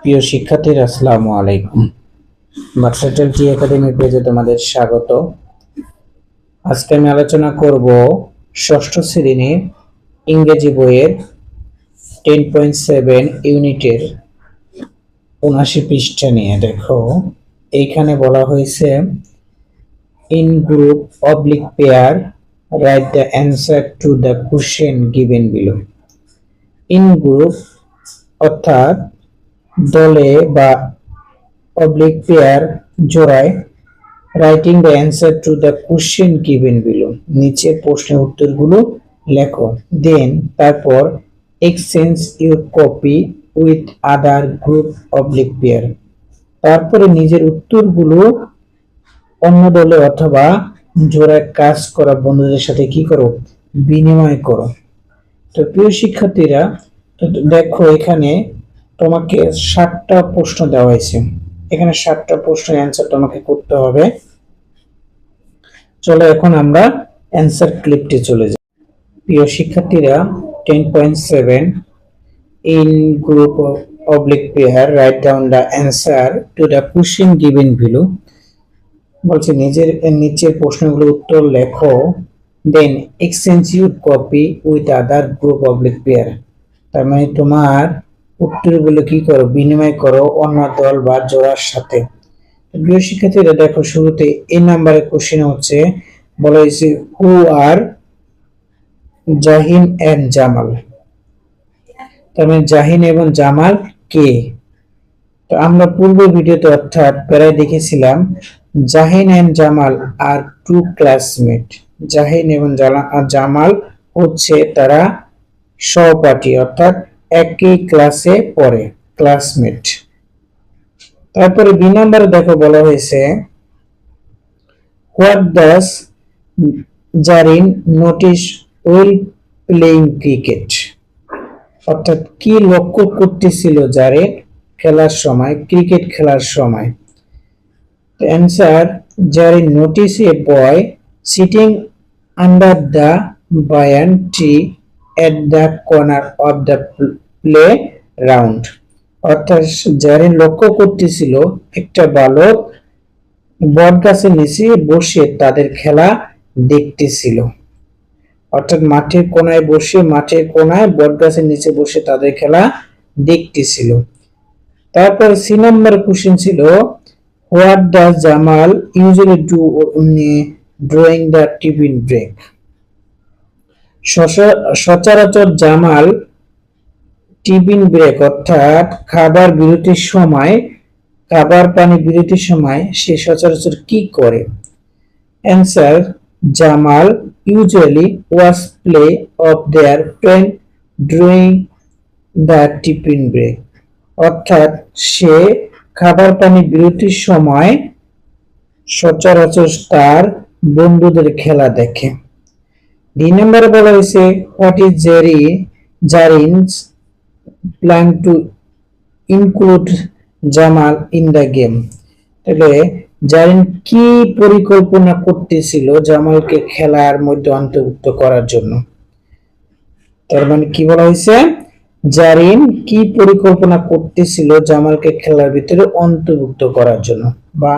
প্রিয় শিক্ষার্থীরা, আসসালামু আলাইকুম। মার্কসাইটেল টি একাডেমি পেজে তোমাদের স্বাগত। আজকে আমি আলোচনা করব ষষ্ঠ শ্রেণির ইংরেজি বইয়ের টেন পয়েন্ট সেভেন ইউনিটের উনআশি পৃষ্ঠা নিয়ে। দেখো, এইখানে বলা হয়েছে in group oblique pair write the answer to the question given below in group অর্থাৎ দলে বা অবলিক পেয়ার জোড়ায় writing the answer to the question given below নিচে প্রশ্নের উত্তরগুলো লেখো। দেন তারপর exchange your copy with other group oblique pair তারপরে নিজের উত্তরগুলো অন্য দলে অথবা জোড়ায় কাজ করা বন্ধুদের সাথে কি করো? বিনিময় করো। তো প্রিয় শিক্ষার্থীরা দেখো এখানে তোমাকে ষাটটা প্রশ্ন দেওয়া হয়েছে। এখানে ষাটটা প্রশ্নের অ্যান্সার তোমাকে করতে হবে। চলো এখন আমরা অ্যান্সার ক্লিপটি চলে যাই। প্রিয় শিক্ষার্থীরা ten point seven in group oblique pair write down the answer to the question given value বলছে, নিজের, নিচের প্রশ্নগুলো উত্তর লেখো then exchange your copy with other group oblique pair তার মানে তোমার উত্তরগুলো কি করো? বিনিময় করো, অন্য দল বা জোড়ার সাথে। প্রিয় শিক্ষার্থীরা, দেখো শুরুতে এই নাম্বারের কোশ্চেন হচ্ছে, বলা হয়েছে হু আর জাহিন এন্ড জামাল? তার মানে জাহিন এবং জামাল কে? তো আমরা পূর্ব ভিডিওতে অর্থাৎ প্রায় দেখেছিলাম, Jahin and Jamal are two classmate Jahin এবং জামাল হচ্ছে তারা সহপাঠী, অর্থাৎ একই ক্লাসে পড়ে ক্লাসমেট তারপরে বি নম্বরে দেখো বলা হয়েছে what does Zarin notice while playing cricket অর্থাৎ কি লক্ষ্য করতেছিল জারিন খেলার সময় ক্রিকেট খেলার সময়? Answer Zarin notice a boy sitting under the banyan tree at the corner of the round অর্থাৎ জারিন লক্ষ্য করতেছিল, একটা বালক বট গাছের নিচে বসে তাদের খেলা দেখতেছিল। অর্থাৎ মাঠের কোনায় বসে, মাঠের কোনায় বট গাছের নিচে বসে তাদের খেলা দেখতেছিল। তারপর সি নাম্বার কোশ্চেন ছিল what does Jamal usually do during the tiffin break সচরাচর জামাল টিফিন ব্রেক অর্থাৎ খাবার বিরতির সময়, খাবার পানি বিরতির সময় সে সচরাচর কি করে? Answer, Jamal usually was play of their friend during the tiffin break. অর্থাৎ সে খাবার পানি বিরতির সময় সচরাচর তার বন্ধুদের খেলা দেখে। দুই নম্বরে বলা হয়েছে what is Jerry Zarin's plan to include Jamal in the game তাহলে জারিন কি পরিকল্পনা করতেছিল জামালকে খেলার মধ্যে অন্তর্ভুক্ত করার জন্য? তার মানে কি বলা হয়েছে? জারিন কি পরিকল্পনা করতেছিল জামালকে খেলার ভিতরে অন্তর্ভুক্ত করার জন্য? বা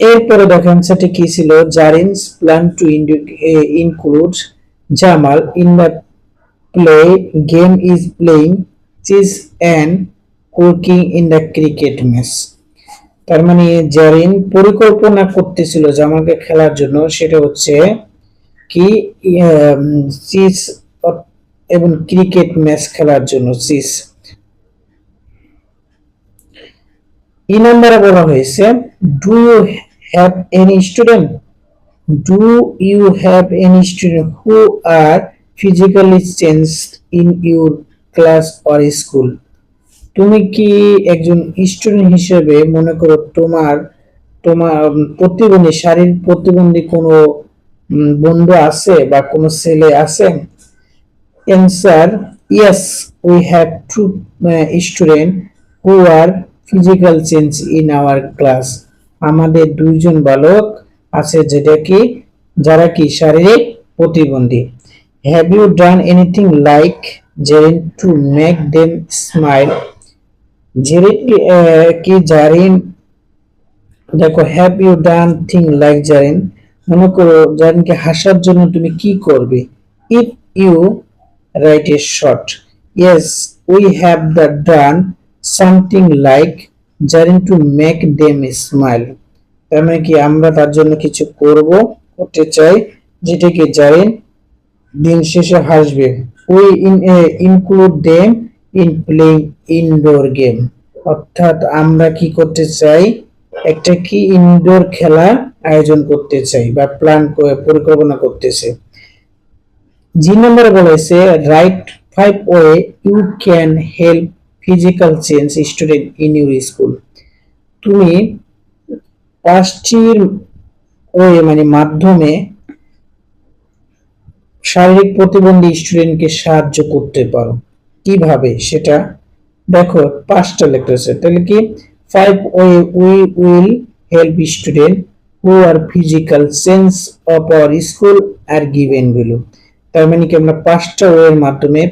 এরপরে দেখো অ্যান্সারটি কি ছিল? Zarin's plan to include Jamal in the play, game is playing chess and cooking in the cricket match. তার মানে জারিন পরিকল্পনা করতেছিল জামালকে খেলার জন্য, সেটা হচ্ছে কি চিজ এবং ক্রিকেট ম্যাচ খেলার জন্য, চিজ। ই নাম্বারে বলা হয়েছে do you have any student do you have any student who are physically change in your class or school তুমি কি একজন স্টুডেন্ট হিসেবে মনে করো তোমার তোমার প্রতিবন্ধী শারীরিক প্রতিবন্ধী কোনো বন্ধু আছে বা কোনো ছেলে আছে? Yes we have two uh, students who are physical change in our class. আমাদের দুইজন বালক আছে, যেটা কি, যারা কি শারীরিক প্রতিবন্ধী। Have you done anything like Zerin to make them smile Zerin কি- জারিন দেখো have you done thing like Zarin মনে করো জারিনকে হাসার জন্য তুমি কি করবে? If you write a short yes we have the done something like Zarin to make them smile তার মানে কি আমরা তার জন্য কিছু করব, করতে চাই, যেটাকে জারিন দিন শেষে হাসবে। We in include them in playing indoor game অর্থাৎ আমরা কি করতে চাই? একটা কি ইনডোর খেলা আয়োজন করতে চাই বা প্ল্যান পরিকল্পনা করতেছে জি নম্বরে বলেছে write five way you can help physical change student in your school তুমি পাঁচটির ওয়ে মানে মাধ্যমে শারীরিক প্রতিবন্ধী স্টুডেন্টকে সাহায্য করতে পারো। কীভাবে? সেটা দেখো, পাঁচটা লিখতে আছে। তাহলে কি? Five way we will help student who are physical sense of our school are given value তার মানে কি? আমরা পাঁচটা ওয়ের মাধ্যমে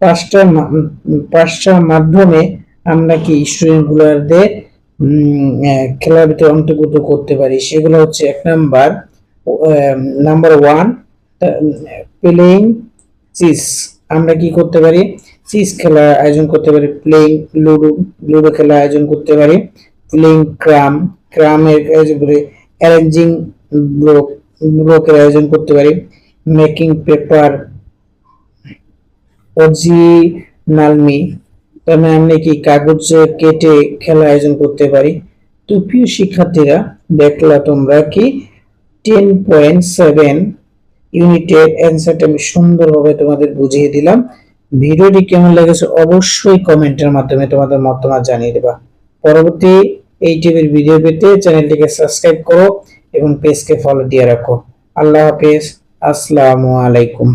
পাঁচটা পাঁচটার মাধ্যমে আমরা কি স্টুডেন্টগুলোদের খেলার ভিতরে অন্তর্ভুক্ত করতে পারি? সেগুলো হচ্ছে এক number number one playing chess আমরা কি করতে পারি? চিস খেলা আয়োজন করতে পারি প্লেইং লুডো লুডো খেলা আয়োজন করতে পারি প্লেইং ক্রাম ক্রামের আয়োজন করে অ্যারেঞ্জিং ব্লক ব্লকের আয়োজন করতে পারি মেকিং পেপার অরিজিনালমি তার মানে আমরা কি কাগজ কেটে খেলা আয়োজন করতে পারি? তো প্রিয় শিক্ষার্থীরা, দেখলা তোমরা কি টেন পয়েন্ট সেভেন ইউনিটের অ্যান্সারটা আমি সুন্দরভাবে তোমাদের বুঝিয়ে দিলাম। ভিডিওটি কেমন লেগেছে অবশ্যই কমেন্টের মাধ্যমে তোমাদের মতামত জানিয়ে দেবা। পরবর্তী এই টিভির ভিডিও পেতে চ্যানেলটিকে সাবস্ক্রাইব করো এবং পেজকে ফলো দিয়ে রাখো। আল্লাহ হাফেজ। আসসালামু আলাইকুম।